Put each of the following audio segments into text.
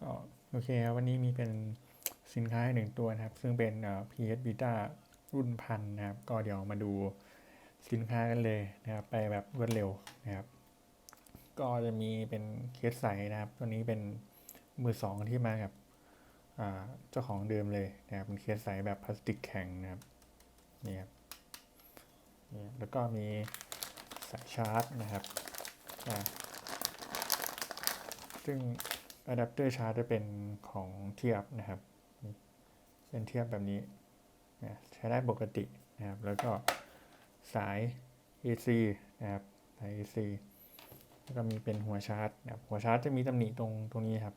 ก็โอเคครับวันนี้มีเป็นสินค้าหนึ่งตัวนะครับ ซึ่งเป็นเอ่อ PS Vita รุ่นพันนะครับ ก็เดี๋ยวมาดูสินค้ากันเลยนะครับ ไปแบบรวดเร็วนะครับ ก็จะมีเป็นเคสใสนะครับ ตัวนี้เป็นมือสองที่มากับเจ้าของเดิมเลยนะครับเป็นเคสใสแบบพลาสติกแข็งนะครับนี่ครับนี่แล้วก็มีสายชาร์จนะครับซึ่ง อะแดปเตอร์ชาร์จจะเป็นของเทียบนะครับ เป็นเทียบแบบนี้นะใช้ได้ปกตินะครับ แล้วก็สาย AC นะครับ สาย AC แล้วก็มีเป็นหัวชาร์จนะครับ หัวชาร์จจะมีตำหนิตรงตรงนี้ครับ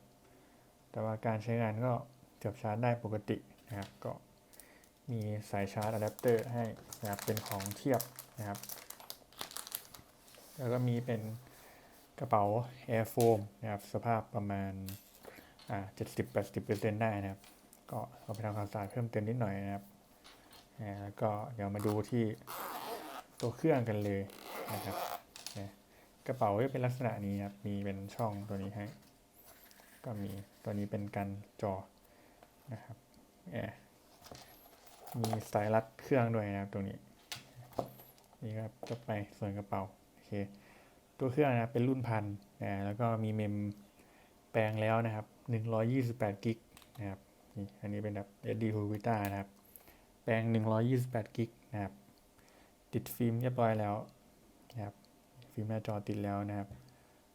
แต่ว่าการใช้งานก็เสียบชาร์จได้ปกตินะครับ ก็มีสายชาร์จอะแดปเตอร์ให้นะครับ เป็นของเทียบนะครับ แล้วก็มีเป็น กระเป๋า Air Foam นะครับสภาพประมาณอ่า70-80%ได้นะครับ ก็เอาไปทำความสะอาดเพิ่มเติมนิดหน่อยนะครับแล้วก็เดี๋ยวมาดูที่ตัวเครื่องกันเลยนะครับกระเป๋าจะเป็นลักษณะนี้ครับ มีเป็นช่องตัวนี้ให้ ก็มีตัวนี้เป็นกันจอนะครับมีสายรัดเครื่องด้วยนะครับตรงนี้ นี่ครับจบไปส่วนกระเป๋า โอเค ตัวเครื่องนะครับเป็นรุ่นพันนะแล้วก็มีเมมแปลงแล้วนะครับ128กิกนะครับนี่อันนี้เป็นแบบ SD to Vita นะครับ แปลง128กิกนะครับ ติดฟิล์มเรียบร้อยแล้วนะครับ ฟิล์มหน้าจอติดแล้วนะครับ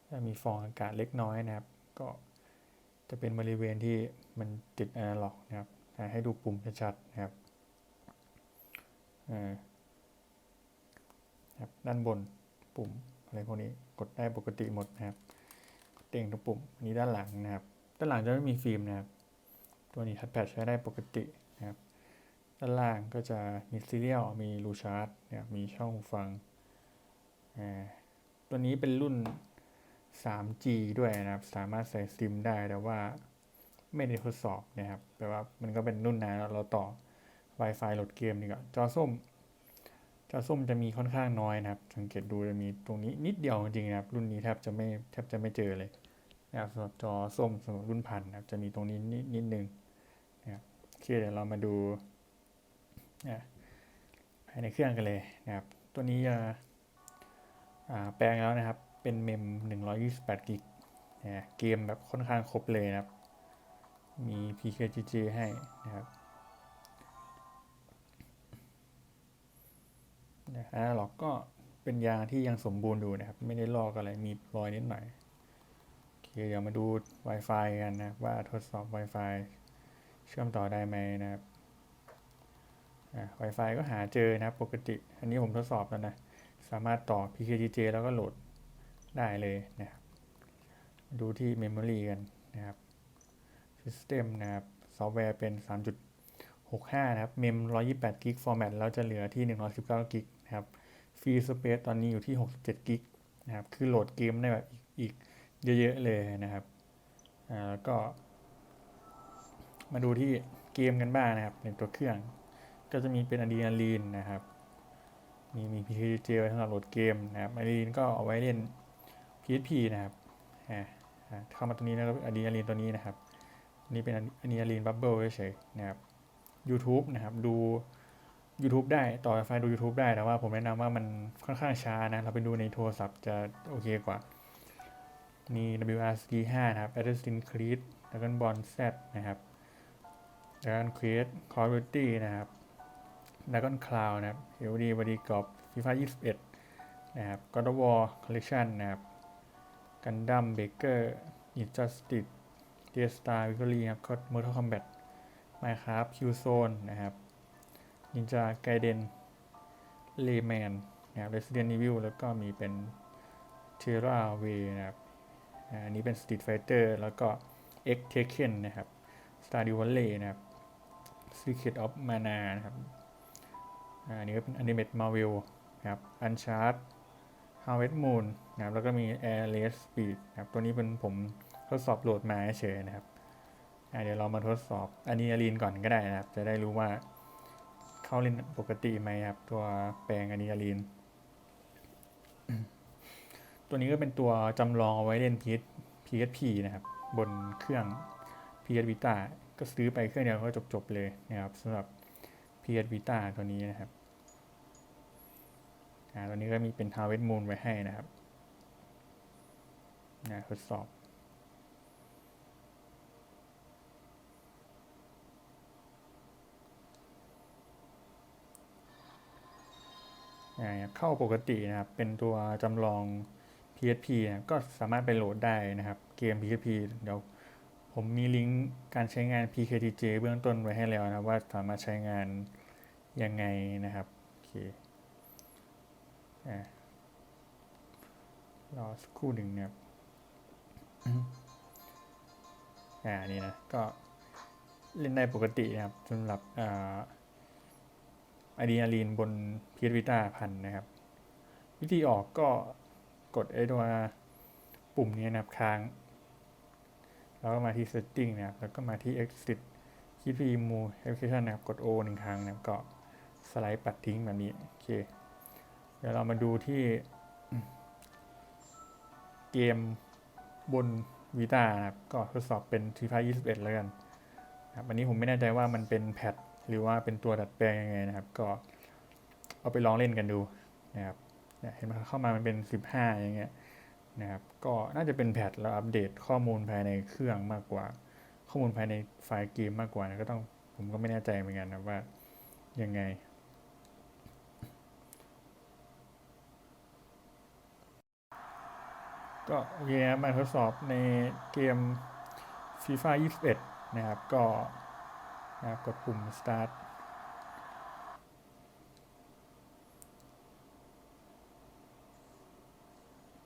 แล้วมีฟองอากาศเล็กน้อยนะครับ ก็จะเป็นบริเวณที่มันติดอนาล็อกนะครับ ให้ดูปุ่มชัดๆนะครับอ่าครับด้านบนปุ่ม อะไรพวกนี้กดได้ปกติหมดนะครับเต่งทุกปุ่มนี้ด้านหลังนะครับ ด้านหลังจะไม่มีฟิล์มนะครับ ตัวนี้ทัชแพดใช้ได้ปกตินะครับ ด้านล่างก็จะมีซีเรียลมีรูชาร์จนะครับมีช่องฟังอ่าตัวนี้เป็นรุ่น 3G ด้วยนะครับ สามารถใส่ซิมได้แต่ว่าไม่ได้ทดสอบนะครับแปลว่ามันก็เป็นรุ่นนานเราต่อ Wi-Fi โหลดเกมดีกว่าจอส้ม จอส้มจะมีค่อนข้างน้อยนะครับ สังเกตดูจะมีตรงนี้นิดเดียวจริงๆนะครับ รุ่นนี้แทบจะไม่แทบจะไม่เจอเลยนะครับสำหรับจอส้มสำหรับรุ่นพันนะครับ จะมีตรงนี้นิดนิดนึงนะครับโอเคเดี๋ยวเรามาดูนะภายในเครื่องกันเลยนะครับ ตัวนี้จะอ่าแปลงแล้วนะครับ เป็นเมม 128 กิกนะเกมแบบค่อนข้างครบเลยนะครับ มี PKGG ให้นะครับ นะฮะล็อกก็เป็นยางที่ยังสมบูรณ์อยู่นะครับ ไม่ได้ลอกอะไรมีรอยนิดหน่อยโอเคเดี๋ยวมาดู Wi-Fi กันนะว่าทดสอบ Wi-Fi เชื่อมต่อได้ไหมนะครับอ่า Wi-Fi ก็หาเจอนะครับปกติ อันนี้ผมทดสอบแล้วนะ สามารถต่อ PKGJ แล้วก็โหลดได้เลยนะครับมาดูที่ Memory กันนะครับ System นะครับ ซอฟต์แวร์เป็น 65 นะครับ เมม 128 กิก format แล้วจะเหลือที่ 119 กิกนะครับ ฟรีสเปซตอนนี้อยู่ที่ 67 กิกนะครับ คือโหลดเกมได้แบบอีกเยอะ ๆ เลยนะครับ อ่าแล้วก็ มาดูที่เกมกันบ้างนะครับ ในตัวเครื่อง ก็จะมีเป็นอะดรีนาลีนนะครับ มีมี PKG ไว้สำหรับโหลดเกมนะครับอะดรีนาลีนก็เอาไว้เล่น PSP นะครับเข้ามาตัวนี้นะครับอะดรีนาลีนตัวนี้นะครับ นี่เป็นอะดรีนาลีนบับเบิลเฉยๆนะครับ YouTube นะครับดู YouTube ได้ต่อ Wi-Fi ดู YouTube ได้แต่ว่าผมแนะนำว่ามันค่อนข้างช้านะ เราไปดูในโทรศัพท์จะโอเคกว่า มี WRC 5นะครับ Assassin's Creed Dragon Ball Z นะครับ Dragon Quest Call of Duty นะครับ Dragon Cloud นะครับ LD Body Cop FIFA 21 นะครับ God of War Collection นะครับ Gundam Breaker Ninja Street Star Victory ครับ Mortal Kombat Minecraft Killzone นะครับ Ninja Gaiden Rayman นะครับ Resident Evil แล้วก็มีเป็น Terra Way นะครับอันนี้เป็น Street Fighter แล้วก็ X Tekken นะครับ Stardew Valley นะครับ Secret of Mana นะครับอันนี้ก็เป็น Animate Marvel นะครับ Uncharted Harvest Moon นะครับแล้วก็มี Airless Speed นะครับตัวนี้เป็นผมทดสอบโหลดมาเฉยนะครับ เดี๋ยวเรามาทดสอบอะดรีนาลีนก่อนก็ได้นะครับ จะได้รู้ว่าเข้าเล่นปกติไหมครับ ตัวแปลงอะดรีนาลีน ตัวนี้ก็เป็นตัวจำลองเอาไว้เล่น PS PSP นะครับ บนเครื่อง PS Vita ก็ซื้อไปเครื่องเดียวก็จบๆเลยนะครับสำหรับ PS Vita ตัวนี้นะครับอ่าตัวนี้ก็มีเป็น Harvest Moon ไว้ให้นะครับนะทดสอบ อ่าเข้าปกตินะครับ เป็นตัวจำลอง PSP นะก็สามารถไปโหลดได้นะครับ เกม PSP เดี๋ยวผมมีลิงก์การใช้งาน PKTJ เบื้องต้นไว้ให้แล้วนะว่าสามารถใช้งานยังไงนะครับโอเครอสักครู่หนึ่งนะครับอ่านี่นะก็เล่นได้ปกตินะครับสำหรับอ่า อะดรีนาลีนบนพี s วิต้าพันนะครับ วิธีออกก็กดไอ้ตัวปุ่มนี้นะครับค้าง แล้วก็มาที่ setting นะครับแล้วก็มาที่ exit คีย์พีมู application นะครับกด O หนึ่งครั้งนะครับก็สไลด์ปัดทิ้งแบบนี้โอเคเดี๋ยวเรามาดูที่เกมบนวีตานะครับก็ทดสอบเป็น FIFA 21แล้วกันนะครับอันนี้ผมไม่แน่ใจว่ามันเป็นแพท หรือว่าเป็นตัวดัดแปลงยังไงนะครับ ก็เอาไปลองเล่นกันดูนะครับเห็นไหมเข้ามามันเป็น 15 อย่างเงี้ยนะครับ ก็น่าจะเป็นแพทแล้วอัปเดตข้อมูลภายในเครื่องมากกว่า ข้อมูลภายในไฟล์เกมมากกว่านะก็ต้องผมก็ไม่แน่ใจเหมือนกันนะว่ายังไงก็โอเคนะมาทดสอบในเกม FIFA 21 นะครับ ก็ นะครับกดปุ่ม start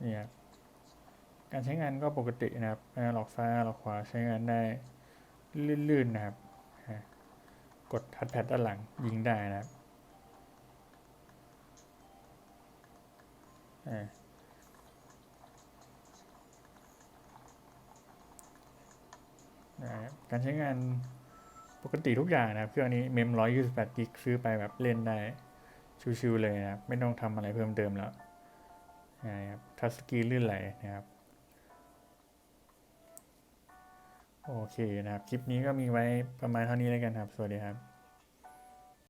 เนี่ยการใช้งานก็ปกตินะครับหลอกซ้ายหลอกขวาใช้งานได้ลื่นๆนะครับ กดทัดแพดด้านหลังยิงได้นะครับการใช้งาน ปกติทุกอย่างนะครับเครื่องนี้เมมร้อยยี่สิบแปดกิกซื้อไปแบบเล่นได้ชิวๆเลยนะครับไม่ต้องทำอะไรเพิ่มเติมแล้วนะครับทัชสกรีนลื่นไหลนะครับโอเคนะครับ คลิปนี้ก็มีไว้ประมาณเท่านี้แล้วกันครับ สวัสดีครับ